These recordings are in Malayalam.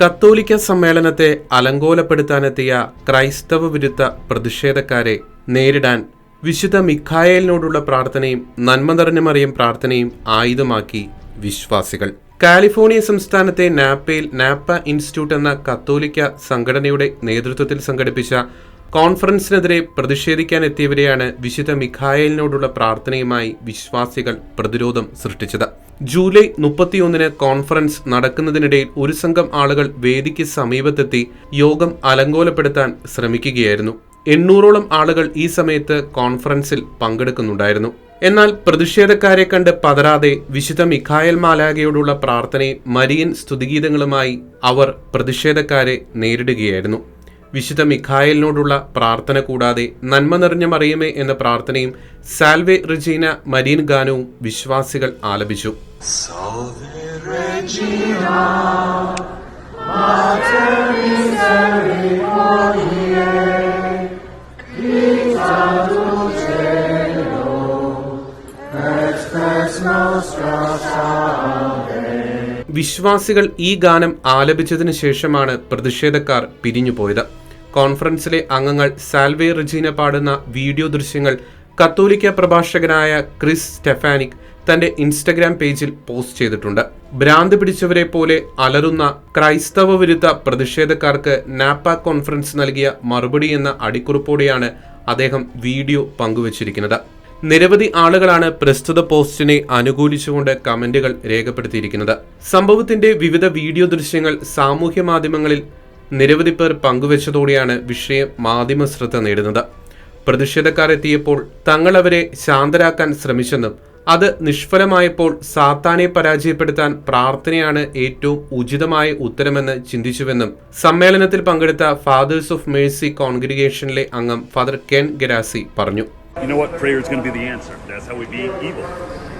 കത്തോലിക്ക സമ്മേളനത്തെ അലങ്കോലപ്പെടുത്താനെത്തിയ ക്രൈസ്തവ വിരുദ്ധ പ്രതിഷേധക്കാരെ നേരിടാൻ വിശുദ്ധ മിഖായേലിനോടുള്ള പ്രാർത്ഥനയും നന്മ നിറഞ്ഞ മറിയം പ്രാർത്ഥനയും ആയുധമാക്കി വിശ്വാസികൾ. കാലിഫോർണിയ സംസ്ഥാനത്തെ നാപ്പയിൽ നാപ്പ ഇൻസ്റ്റിറ്റ്യൂട്ട് എന്ന കത്തോലിക്ക സംഘടനയുടെ നേതൃത്വത്തിൽ സംഘടിപ്പിച്ച കോൺഫറൻസിനെതിരെ പ്രതിഷേധിക്കാനെത്തിയവരെയാണ് വിശുദ്ധ മിഖായലിനോടുള്ള പ്രാർത്ഥനയുമായി വിശ്വാസികൾ പ്രതിരോധം സൃഷ്ടിച്ചത്. ജൂലൈ മുപ്പത്തിയൊന്നിന് കോൺഫറൻസ് നടക്കുന്നതിനിടയിൽ ഒരു സംഘം ആളുകൾ വേദിക്ക് സമീപത്തെത്തി യോഗം അലങ്കോലപ്പെടുത്താൻ ശ്രമിക്കുകയായിരുന്നു. എണ്ണൂറോളം ആളുകൾ ഈ സമയത്ത് കോൺഫറൻസിൽ പങ്കെടുക്കുന്നുണ്ടായിരുന്നു. എന്നാൽ പ്രതിഷേധക്കാരെ കണ്ട് പതരാതെ വിശുദ്ധ മിഖായൽ മാലാഗയോടുള്ള പ്രാർത്ഥനയും മരിയൻ സ്തുതിഗീതങ്ങളുമായി അവർ പ്രതിഷേധക്കാരെ നേരിടുകയായിരുന്നു. വിശുദ്ധ മിഖായലിനോടുള്ള പ്രാർത്ഥന കൂടാതെ നന്മ നിറഞ്ഞ മറിയമേ എന്ന പ്രാർത്ഥനയും സാൽവെ റിജീന മരീൻ ഗാനവും വിശ്വാസികൾ ആലപിച്ചു. വിശ്വാസികൾ ഈ ഗാനം ആലപിച്ചതിനു ശേഷമാണ് പ്രതിഷേധക്കാർ പിരിഞ്ഞുപോയത്. കോൺഫറൻസിലെ അംഗങ്ങൾ സാൽവേ റജീന പാടുന്ന വീഡിയോ ദൃശ്യങ്ങൾ കത്തോലിക്ക പ്രഭാഷകനായ ക്രിസ് സ്റ്റെഫാനിക് തന്റെ ഇൻസ്റ്റഗ്രാം പേജിൽ പോസ്റ്റ് ചെയ്തിട്ടുണ്ട്. ഭ്രാന്ത് പിടിച്ചവരെ പോലെ അലറുന്ന ക്രൈസ്തവ വിരുദ്ധ പ്രതിഷേധക്കാർക്ക് നാപ്പ കോൺഫറൻസ് നൽകിയ മറുപടി എന്ന അടിക്കുറിപ്പോടെയാണ് അദ്ദേഹം വീഡിയോ പങ്കുവച്ചിരിക്കുന്നത്. നിരവധി ആളുകളാണ് പ്രസ്തുത പോസ്റ്റിനെ അനുകൂലിച്ചുകൊണ്ട് കമന്റുകൾ രേഖപ്പെടുത്തിയിരിക്കുന്നത്. സംഭവത്തിന്റെ വിവിധ വീഡിയോ ദൃശ്യങ്ങൾ സാമൂഹ്യ മാധ്യമങ്ങളിൽ നിരവധി പേർ പങ്കുവച്ചതോടെയാണ് വിഷയം മാധ്യമ ശ്രദ്ധ നേടുന്നത് പ്രതിഷേധക്കാർ എത്തിയപ്പോൾ തങ്ങൾ അവരെ ശാന്തരാക്കാൻ ശ്രമിച്ചെന്നും അത് നിഷ്ഫലമായപ്പോൾ സാത്താനെ പരാജയപ്പെടുത്താൻ പ്രാർത്ഥനയാണ് ഏറ്റവും ഉചിതമായ ഉത്തരമെന്ന് ചിന്തിച്ചുവെന്നും സമ്മേളനത്തിൽ പങ്കെടുത്ത ഫാദേഴ്സ് ഓഫ് മേഴ്സി കോൺഗ്രിഗേഷനിലെ അംഗം ഫാദർ കെൻ ഗരാസി പറഞ്ഞു you know what? Prayer is going to be the answer. That's how we beat evil.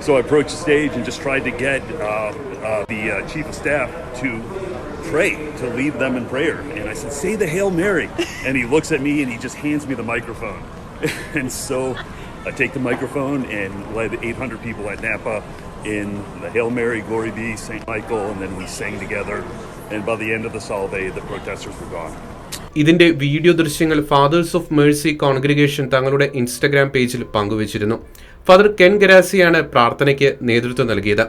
So I approached the stage and just tried to get uh, uh, the uh, chief of staff to pray, to lead them in prayer. And I said, Say the Hail Mary. And he looks at me and he just hands me the microphone. and so I take the microphone and led 800 people at Napa in the Hail Mary, Glory be, St. Michael, and then we sang together. And by the end of the salve, the protesters were gone. ഇതിന്റെ വീഡിയോ ദൃശ്യങ്ങൾ ഫാദേഴ്സ് ഓഫ് മേഴ്സി കോൺഗ്രിഗേഷൻ തങ്ങളുടെ ഇൻസ്റ്റഗ്രാം പേജിൽ പങ്കുവച്ചിരുന്നു ഫാദർ കെൻ ഗരാസിയാണ് പ്രാർത്ഥനയ്ക്ക് നേതൃത്വം നൽകിയത്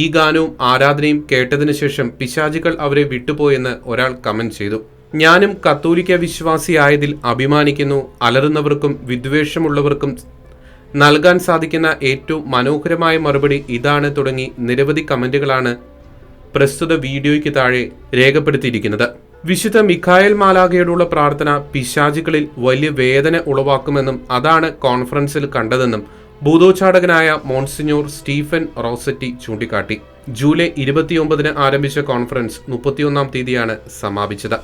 ഈ ഗാനവും ആരാധനയും കേട്ടതിനു ശേഷം പിശാചികൾ അവരെ വിട്ടുപോയെന്ന് ഒരാൾ കമന്റ് ചെയ്തു. ഞാനും കത്തോലിക്ക വിശ്വാസിയായതിൽ അഭിമാനിക്കുന്നു. അലറുന്നവർക്കും വിദ്വേഷമുള്ളവർക്കും നൽകാൻ സാധിക്കുന്ന ഏറ്റവും മനോഹരമായ മറുപടി ഇതാണ് തുടങ്ങി നിരവധി കമന്റുകളാണ് പ്രസ്തുത വീഡിയോയ്ക്ക് താഴെ രേഖപ്പെടുത്തിയിരിക്കുന്നത്. വിശുദ്ധ മിഖായൽ മാലാഖയോടുള്ള പ്രാർത്ഥന പിശാചികളിൽ വലിയ വേദന ഉളവാക്കുമെന്നും അതാണ് കോൺഫറൻസിൽ കണ്ടതെന്നും ഭൂതോച്ചാടകനായ മോൺസിഞ്ഞോർ സ്റ്റീഫൻ റോസറ്റി ചൂണ്ടിക്കാട്ടി. ജൂലൈ ഇരുപത്തിയൊമ്പതിന് ആരംഭിച്ച കോൺഫറൻസ് മുപ്പത്തിയൊന്നാം തീയതിയാണ് സമാപിച്ചത്.